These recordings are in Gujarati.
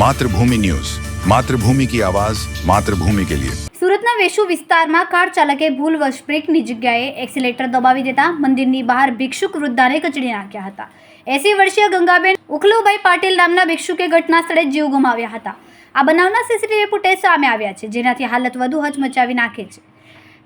માતૃભૂમિ ન્યૂઝ. માતૃભૂમિ કી આવાજ, માતૃભૂમિ કે લિયે. સુરતના વેશુ વિસ્તારમાં કાર ચાલકે ભૂલવશ બ્રેકની જગ્યાએ એક્સિલેટર દબાવી દેતા મંદિરની બહાર ભિક્ષુક વૃદ્ધાને કચડી નાખ્યા હતા. એસી વર્ષીય ગંગાબેન ઉખલુભાઈ પાટીલ નામના ભિક્ષુકે ઘટના સ્થળે જીવ ગુમાવ્યા હતા. આ બનાવના સીસીટીવી ફૂટેજ સામે આવ્યા છે, જેનાથી હાલત વધુ હચમચાવી નાખે છે.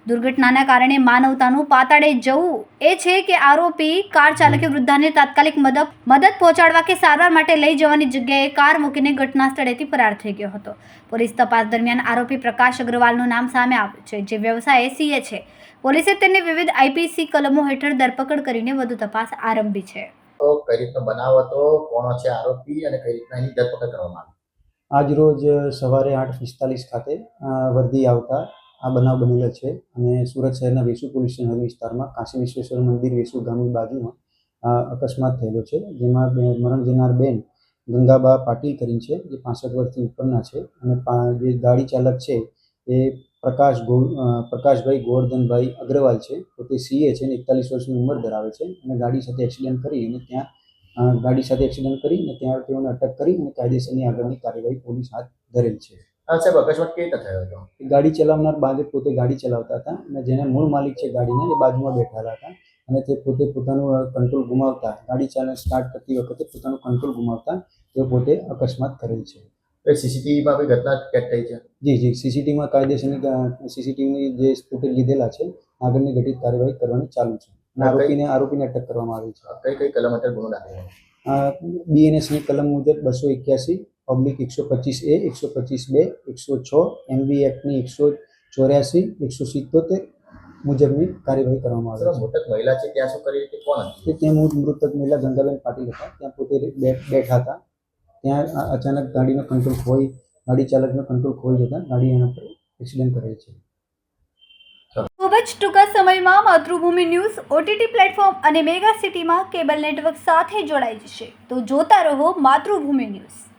દુર્ઘટનાના કારણે માનવતાનું પાતાળે જવું એ છે કે આરોપી કાર ચાલકે વૃદ્ધાને તાત્કાલિક મદદ મદદ પહોંચાડવા કે સારવાર માટે લઈ જવાની જગ્યાએ કાર મૂકીને ઘટના સ્થળેથી ફરાર થઈ ગયો હતો. પોલીસ તપાસ દરમિયાન આરોપી પ્રકાશ અગ્રવાલનું નામ સામે આવ્યું છે જે વ્યવસાય સીએ છે. પોલીસે તેને વિવિધ આઈપીસી કલમો હેઠળ ધરપકડ કરીને વધુ તપાસ આરંભી છે. તો કઈ રીતનો બનાવ હતો? કોણ છે આરોપી અને કઈ રીતના એની ધરપકડ કરવામાં આવી? આજ રોજ સવારે આઠ પિસ્તાલીસ ખાતે અ, વર્ધી આવતા આ બનાવ બનેલો છે અને સુરત શહેરના વેસુ પોલીસ સ્ટેશન વિસ્તારમાં કાશી વિશ્વેશ્વર મંદિર વેસુ ગામની બાજુમાં અકસ્માત થયેલો છે. જેમાં મરણ જનાર બેન ગંગાબા પાટીલ કરીને છે, જે પાસઠ વર્ષથી ઉપરના છે અને જે ગાડી ચાલક છે એ પ્રકાશ ગો પ્રકાશભાઈ ગોવર્ધનભાઈ અગ્રવાલ છે. પોતે સીએ છે અને એકતાલીસ વર્ષની ઉંમર ધરાવે છે અને ગાડી સાથે એક્સિડન્ટ કરી અને ત્યાં ગાડી સાથે એક્સિડન્ટ કરી અને ત્યાં તેઓને અટક કરી અને કાયદેસરની આગળની કાર્યવાહી પોલીસ હાથ ધરેલ છે. સાહેબ અકસ્માત કેવી રીતે થયો હતો? ગાડી ચલાવનાર બાજે પોતે ગાડી ચલાવતા હતા અને જેને મૂળ માલિક છે ગાડીના એ બાજુમાં બેઠેલા હતા અને તે પોતે પોતાનું કંટ્રોલ ગુમાવતા. ગાડી ચાલે સ્ટાર્ટ કરતી વખતે પોતાનું કંટ્રોલ ગુમાવતા તે પોતે અકસ્માત કરેલ છે. સીસીટીવીમાં કોઈ ઘટના કેદ થઈ છે? જી જી સીસીટીવીમાં કાયદેસરની સીસીટીવીની જે ફૂટેજ લીધેલા છે આગળની ઘટિત કાર્યવાહી કરવાની ચાલુ છે. આરોપીને આરોપીને અટક કરવામાં આવી છે. કઈ કઈ કલમ હેઠળ ગુનો દાખલ બીએનએસની કલમ મુજબ બસો એક્યાસી પબ્લિક એકસો પચીસ એ એકસો પચીસ બે એકસો છ એમબી એક્ટની એકસો ચોર્યાસી એકસો સિત્તોતેર મુજબની કાર્યવાહી કરવામાં સર આવે મૃતક મહિલા છે ત્યાં શું કરી હતી કોણ હતી? તે મૃતક મહિલા ગંગાબેન પાટીલ હતા. ત્યાં પોતે બે- બેઠા હતા. ત્યાં અચાનક ગાડીનો કંટ્રોલ ખોઈ ગાડી ચાલકનો કંટ્રોલ ખોઈ જતા ગાડી એના પર એક્સિડન્ટ કરેલ છે. ખૂબ જ ટૂંકા સમયમાં માતૃભૂમિ ન્યૂઝ ઓટીટી પ્લેટફોર્મ અને મેગા સિટીમાં કેબલ નેટવર્ક સાથે જોડાઈ જશે. તો જોતા રહો માતૃભૂમિ ન્યૂઝ.